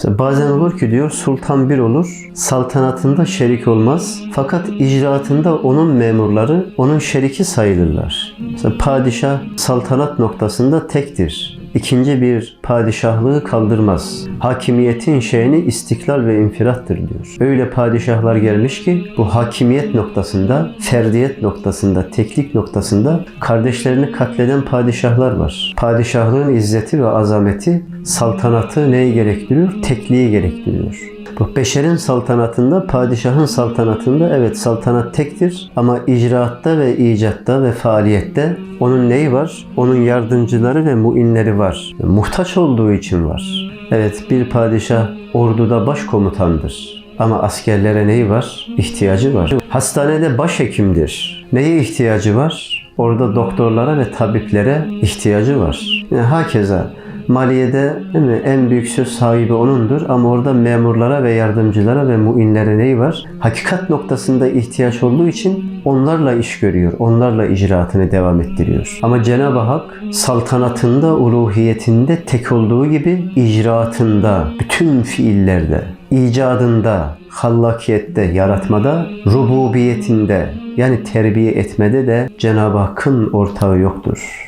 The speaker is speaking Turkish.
Mesela bazen olur ki diyor sultan bir olur, saltanatında şerik olmaz. Fakat icraatında onun memurları onun şeriki sayılırlar. Mesela padişah saltanat noktasında tektir. İkinci bir padişahlığı kaldırmaz. Hakimiyetin şeyini istiklal ve infirattır diyor. Öyle padişahlar gelmiş ki bu hakimiyet noktasında, ferdiyet noktasında, teklik noktasında kardeşlerini katleden padişahlar var. Padişahlığın izzeti ve azameti saltanatı neyi gerektiriyor? Tekliği gerektiriyor. Bu beşerin saltanatında, padişahın saltanatında evet saltanat tektir ama icraatta ve icatta ve faaliyette onun neyi var? Onun yardımcıları ve muinleri var. Muhtaç olduğu için var. Evet bir padişah orduda başkomutandır. Ama askerlere neyi var? İhtiyacı var. Hastanede başhekimdir. Neye ihtiyacı var? Orada doktorlara ve tabiplere ihtiyacı var. Yani hakeza maliyede değil mi, en büyük söz sahibi onundur ama orada memurlara ve yardımcılara ve muinlere neyi var? Hakikat noktasında ihtiyaç olduğu için onlarla iş görüyor, onlarla icraatını devam ettiriyor. Ama Cenab-ı Hak saltanatında, uluhiyetinde tek olduğu gibi icraatında, bütün fiillerde, icadında, hallakiyette, yaratmada, rububiyetinde yani terbiye etmede de Cenab-ı Hakk'ın ortağı yoktur.